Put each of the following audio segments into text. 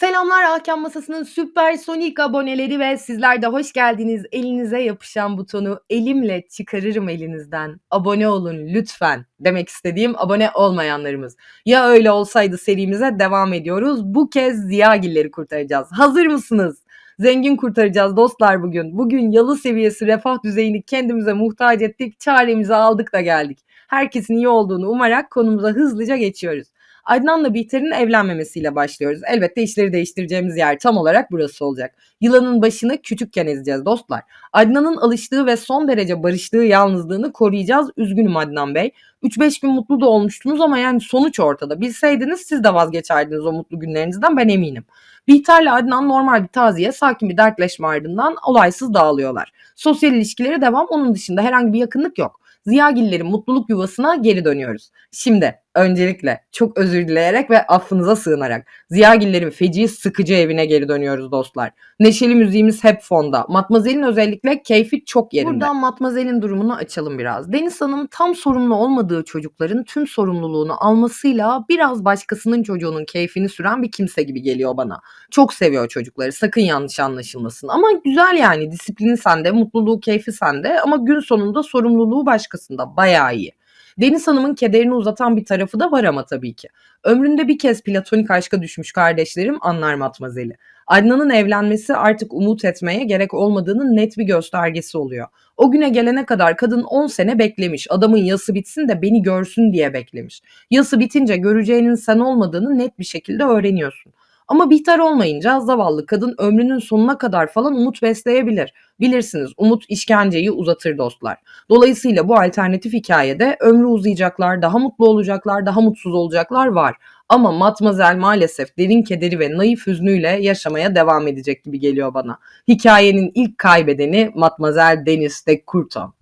Selamlar Ahkam Masası'nın süpersonik aboneleri ve sizler de hoş geldiniz. Elinize yapışan butonu elimle çıkarırım elinizden. Abone olun lütfen demek istediğim abone olmayanlarımız. Ya öyle olsaydı serimize devam ediyoruz. Bu kez Ziyagilleri kurtaracağız. Hazır mısınız? Zengin kurtaracağız dostlar bugün. Bugün yalı seviyesi refah düzeyini kendimize muhtaç ettik. Çaremizi aldık da geldik. Herkesin iyi olduğunu umarak konumuza hızlıca geçiyoruz. Adnan'la Bihter'in evlenmemesiyle başlıyoruz. Elbette işleri değiştireceğimiz yer tam olarak burası olacak. Yılanın başını küçükken ezeceğiz dostlar. Adnan'ın alıştığı ve son derece barıştığı yalnızlığını koruyacağız. Üzgünüm Adnan Bey. 3-5 gün mutlu da olmuştunuz ama yani sonuç ortada. Bilseydiniz siz de vazgeçerdiniz o mutlu günlerinizden ben eminim. Bihter'le Adnan normal bir taziye, sakin bir dertleşme ardından olaysız dağılıyorlar. Sosyal ilişkileri devam, onun dışında herhangi bir yakınlık yok. Ziyagillerin mutluluk yuvasına geri dönüyoruz. Şimdi öncelikle çok özür dileyerek ve affınıza sığınarak Ziyagillerin feci sıkıcı evine geri dönüyoruz dostlar. Neşeli müziğimiz hep fonda. Matmazel'in özellikle keyfi çok yerinde. Buradan Matmazel'in durumunu açalım biraz. Deniz Hanım tam sorumlu olmadığı çocukların tüm sorumluluğunu almasıyla biraz başkasının çocuğunun keyfini süren bir kimse gibi geliyor bana. Çok seviyor çocukları sakın yanlış anlaşılmasın. Ama güzel yani disiplini sende, mutluluğu, keyfi sende ama gün sonunda sorumluluğu başkasında. Bayağı iyi. Deniz Hanım'ın kederini uzatan bir tarafı da var ama tabii ki. Ömründe bir kez platonik aşka düşmüş kardeşlerim anlar Matmazel'i. Adnan'ın evlenmesi artık umut etmeye gerek olmadığının net bir göstergesi oluyor. O güne gelene kadar kadın 10 sene beklemiş. Adamın yası bitsin de beni görsün diye beklemiş. Yası bitince göreceğinin sen olmadığını net bir şekilde öğreniyorsun. Ama Bihter olmayınca zavallı kadın ömrünün sonuna kadar falan umut besleyebilir. Bilirsiniz umut işkenceyi uzatır dostlar. Dolayısıyla bu alternatif hikayede ömrü uzayacaklar, daha mutlu olacaklar, daha mutsuz olacaklar var. Ama Matmazel maalesef derin kederi ve naif hüznüyle yaşamaya devam edecek gibi geliyor bana. Hikayenin ilk kaybedeni Matmazel Deniz de Courton.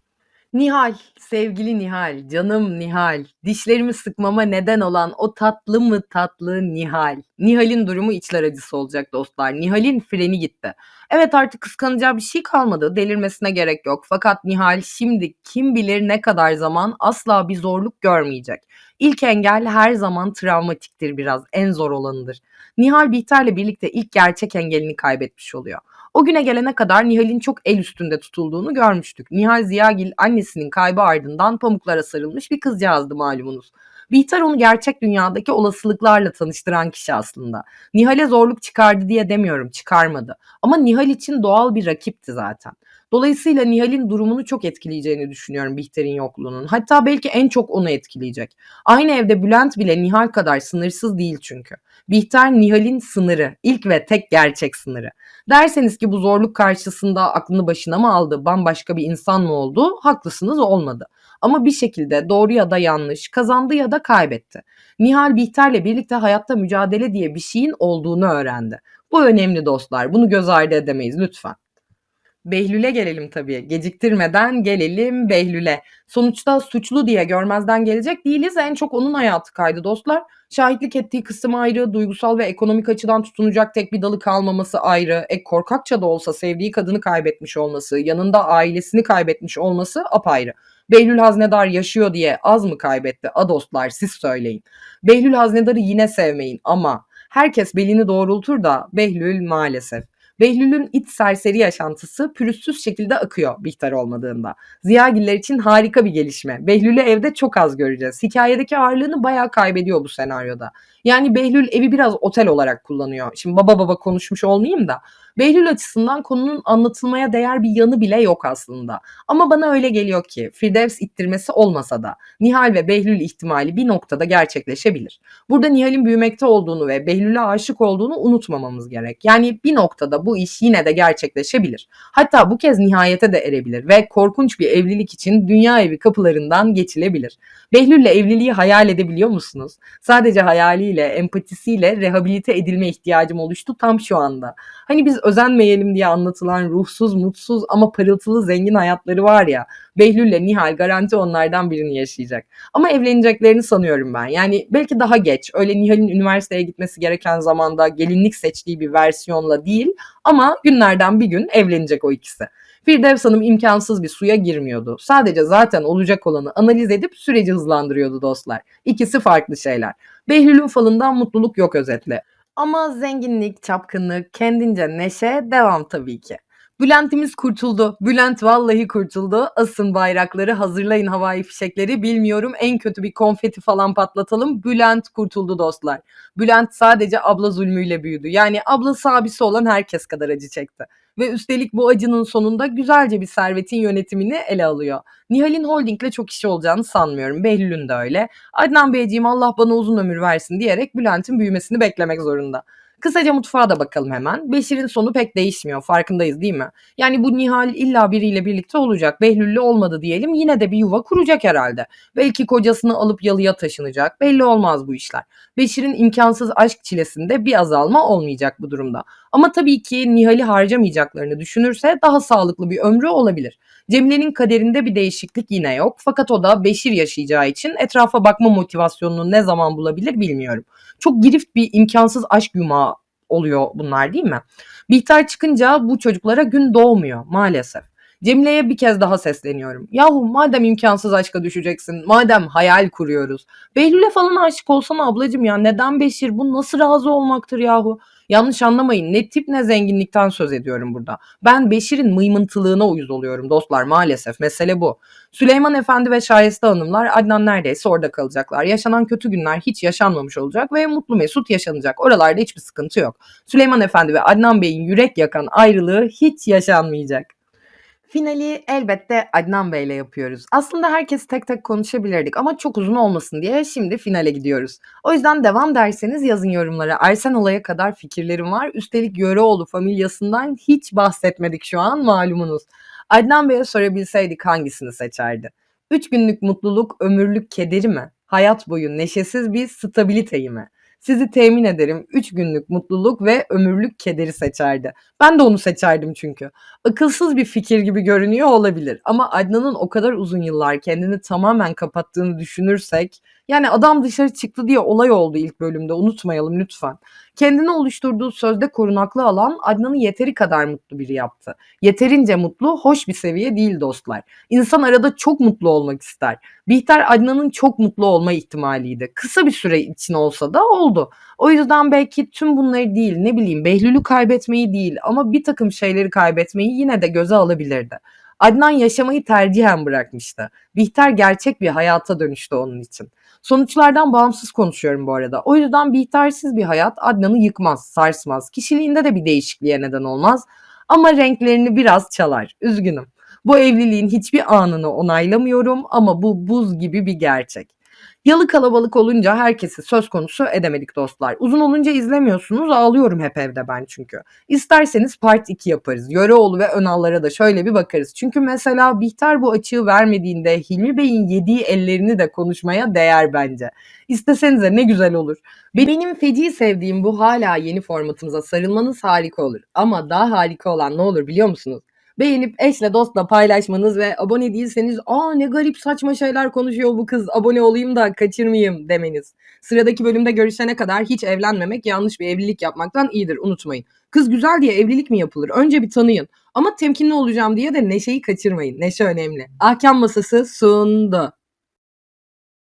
Nihal, sevgili Nihal, canım Nihal, dişlerimi sıkmama neden olan o tatlı mı tatlı Nihal. Nihal'in durumu içler acısı olacak dostlar. Nihal'in freni gitti. Evet artık kıskanacağı bir şey kalmadı. Delirmesine gerek yok. Fakat Nihal şimdi kim bilir ne kadar zaman asla bir zorluk görmeyecek. İlk engel her zaman travmatiktir biraz. En zor olanıdır. Nihal Bihter'le birlikte ilk gerçek engelini kaybetmiş oluyor. O güne gelene kadar Nihal'in çok el üstünde tutulduğunu görmüştük. Nihal Ziyagil annesinin kaybı ardından pamuklara sarılmış bir kızcağızdı malumunuz. Bihter onu gerçek dünyadaki olasılıklarla tanıştıran kişi aslında. Nihal'e zorluk çıkardı diye demiyorum, çıkarmadı. Ama Nihal için doğal bir rakipti zaten. Dolayısıyla Nihal'in durumunu çok etkileyeceğini düşünüyorum Bihter'in yokluğunun. Hatta belki en çok onu etkileyecek. Aynı evde Bülent bile Nihal kadar sınırsız değil çünkü. Bihter Nihal'in sınırı, ilk ve tek gerçek sınırı. Derseniz ki bu zorluk karşısında aklını başına mı aldı, bambaşka bir insan mı oldu? Haklısınız olmadı. Ama bir şekilde doğru ya da yanlış, kazandı ya da kaybetti. Nihal Bihter'le birlikte hayatta mücadele diye bir şeyin olduğunu öğrendi. Bu önemli dostlar. Bunu göz ardı edemeyiz lütfen. Behlül'e gelelim tabii. Geciktirmeden gelelim Behlül'e. Sonuçta suçlu diye görmezden gelecek değiliz. En çok onun hayatı kaydı dostlar. Şahitlik ettiği kısım ayrı, duygusal ve ekonomik açıdan tutunacak tek bir dalı kalmaması ayrı. E korkakça da olsa sevdiği kadını kaybetmiş olması, yanında ailesini kaybetmiş olması apayrı. Behlül Haznedar yaşıyor diye az mı kaybetti? A dostlar siz söyleyin. Behlül Haznedar'ı yine sevmeyin ama herkes belini doğrultur da Behlül maalesef. Behlül'ün iç serseri yaşantısı pürüzsüz şekilde akıyor Bihter olmadığında. Ziyagiller için harika bir gelişme. Behlül'ü evde çok az göreceğiz. Hikayedeki ağırlığını bayağı kaybediyor bu senaryoda. Yani Behlül evi biraz otel olarak kullanıyor. Şimdi baba baba konuşmuş olmayayım da. Behlül açısından konunun anlatılmaya değer bir yanı bile yok aslında. Ama bana öyle geliyor ki Firdevs ittirmesi olmasa da Nihal ve Behlül ihtimali bir noktada gerçekleşebilir. Burada Nihal'in büyümekte olduğunu ve Behlül'e aşık olduğunu unutmamamız gerek. Yani bir noktada bu iş yine de gerçekleşebilir. Hatta bu kez nihayete de erebilir ve korkunç bir evlilik için dünya evi kapılarından geçilebilir. Behlül'le evliliği hayal edebiliyor musunuz? Sadece hayaliyle, empatisiyle rehabilite edilme ihtiyacım oluştu tam şu anda. Hani biz özenmeyelim diye anlatılan ruhsuz, mutsuz ama parıltılı zengin hayatları var ya. Behlül'le Nihal garanti onlardan birini yaşayacak. Ama evleneceklerini sanıyorum ben. Yani belki daha geç. Öyle Nihal'in üniversiteye gitmesi gereken zamanda gelinlik seçtiği bir versiyonla değil ama günlerden bir gün evlenecek o ikisi. Firdevs Hanım imkansız bir suya girmiyordu. Sadece zaten olacak olanı analiz edip süreci hızlandırıyordu dostlar. İkisi farklı şeyler. Behlül'ün falından mutluluk yok özetle. Ama zenginlik, çapkınlık, kendince neşe devam tabii ki. Bülent'imiz kurtuldu. Bülent vallahi kurtuldu. Asın bayrakları, hazırlayın havai fişekleri. Bilmiyorum en kötü bir konfeti falan patlatalım. Bülent kurtuldu dostlar. Bülent sadece abla zulmüyle büyüdü. Yani ablası abisi olan herkes kadar acı çekti. Ve üstelik bu acının sonunda güzelce bir servetin yönetimini ele alıyor. Nihal'in holdingle çok işi olacağını sanmıyorum. Behlül'ün de öyle. Adnan Beyciğim Allah bana uzun ömür versin diyerek Bülent'in büyümesini beklemek zorunda. Kısaca mutfağa da bakalım hemen. Beşir'in sonu pek değişmiyor. Farkındayız değil mi? Yani bu Nihal illa biriyle birlikte olacak. Behlül'le olmadı diyelim. Yine de bir yuva kuracak herhalde. Belki kocasını alıp yalıya taşınacak. Belli olmaz bu işler. Beşir'in imkansız aşk çilesinde bir azalma olmayacak bu durumda. Ama tabii ki Nihal'i harcamayacaklarını düşünürse daha sağlıklı bir ömrü olabilir. Cemile'nin kaderinde bir değişiklik yine yok. Fakat o da Beşir yaşayacağı için etrafa bakma motivasyonunu ne zaman bulabilir bilmiyorum. Çok girift bir imkansız aşk yumağı oluyor bunlar değil mi? Bihter çıkınca bu çocuklara gün doğmuyor maalesef. Cemile'ye bir kez daha sesleniyorum. Yahu madem imkansız aşka düşeceksin, madem hayal kuruyoruz. Behlül'e falan aşık olsana ablacım ya neden Beşir? Bu nasıl razı olmaktır yahu? Yanlış anlamayın ne tip ne zenginlikten söz ediyorum burada. Ben Beşir'in mıymıntılığına uyuz oluyorum dostlar maalesef mesele bu. Süleyman Efendi ve Şayeste Hanımlar Adnan neredeyse orada kalacaklar. Yaşanan kötü günler hiç yaşanmamış olacak ve mutlu mesut yaşanacak. Oralarda hiçbir sıkıntı yok. Süleyman Efendi ve Adnan Bey'in yürek yakan ayrılığı hiç yaşanmayacak. Finali elbette Adnan Bey'le yapıyoruz. Aslında herkes tek tek konuşabilirdik ama çok uzun olmasın diye şimdi finale gidiyoruz. O yüzden devam derseniz yazın yorumlara. Ersen Olay'a kadar fikirlerim var. Üstelik Yöreoğlu familyasından hiç bahsetmedik şu an malumunuz. Adnan Bey'e sorabilseydik hangisini seçerdi? Üç günlük mutluluk ömürlük kederi mi? Hayat boyu neşesiz bir stabiliteyi mi? Sizi temin ederim 3 günlük mutluluk ve ömürlük kederi seçerdi. Ben de onu seçerdim çünkü. Akılsız bir fikir gibi görünüyor olabilir ama Adnan'ın o kadar uzun yıllar kendini tamamen kapattığını düşünürsek yani adam dışarı çıktı diye olay oldu ilk bölümde unutmayalım lütfen. Kendine oluşturduğu sözde korunaklı alan Adnan'ı yeteri kadar mutlu biri yaptı. Yeterince mutlu hoş bir seviye değil dostlar. İnsan arada çok mutlu olmak ister. Bihter Adnan'ın çok mutlu olma ihtimaliydi. Kısa bir süre için olsa da oldu. O yüzden belki tüm bunları değil ne bileyim Behlül'ü kaybetmeyi değil ama bir takım şeyleri kaybetmeyi yine de göze alabilirdi. Adnan yaşamayı tercihen bırakmıştı. Bihter gerçek bir hayata dönüştü onun için. Sonuçlardan bağımsız konuşuyorum bu arada. O yüzden Bihtersiz bir hayat Adnan'ı yıkmaz, sarsmaz. Kişiliğinde de bir değişikliğe neden olmaz. Ama renklerini biraz çalar. Üzgünüm. Bu evliliğin hiçbir anını onaylamıyorum ama bu buz gibi bir gerçek. Yalı kalabalık olunca herkesi söz konusu edemedik dostlar. Uzun olunca izlemiyorsunuz ağlıyorum hep evde ben çünkü. İsterseniz part 2 yaparız. Yöreoğlu ve Önallara da şöyle bir bakarız. Çünkü mesela Bihter bu açığı vermediğinde Hilmi Bey'in yediği ellerini de konuşmaya değer bence. İstesenize ne güzel olur. Benim feci sevdiğim bu hala yeni formatımıza sarılmanız harika olur. Ama daha harika olan ne olur biliyor musunuz? Beğenip eşle dostla paylaşmanız ve abone değilseniz aa ne garip saçma şeyler konuşuyor bu kız abone olayım da kaçırmayayım demeniz. Sıradaki bölümde görüşene kadar hiç evlenmemek yanlış bir evlilik yapmaktan iyidir unutmayın. Kız güzel diye evlilik mi yapılır? Önce bir tanıyın. Ama temkinli olacağım diye de Neşe'yi kaçırmayın. Neşe önemli. Ahkam masası sundu.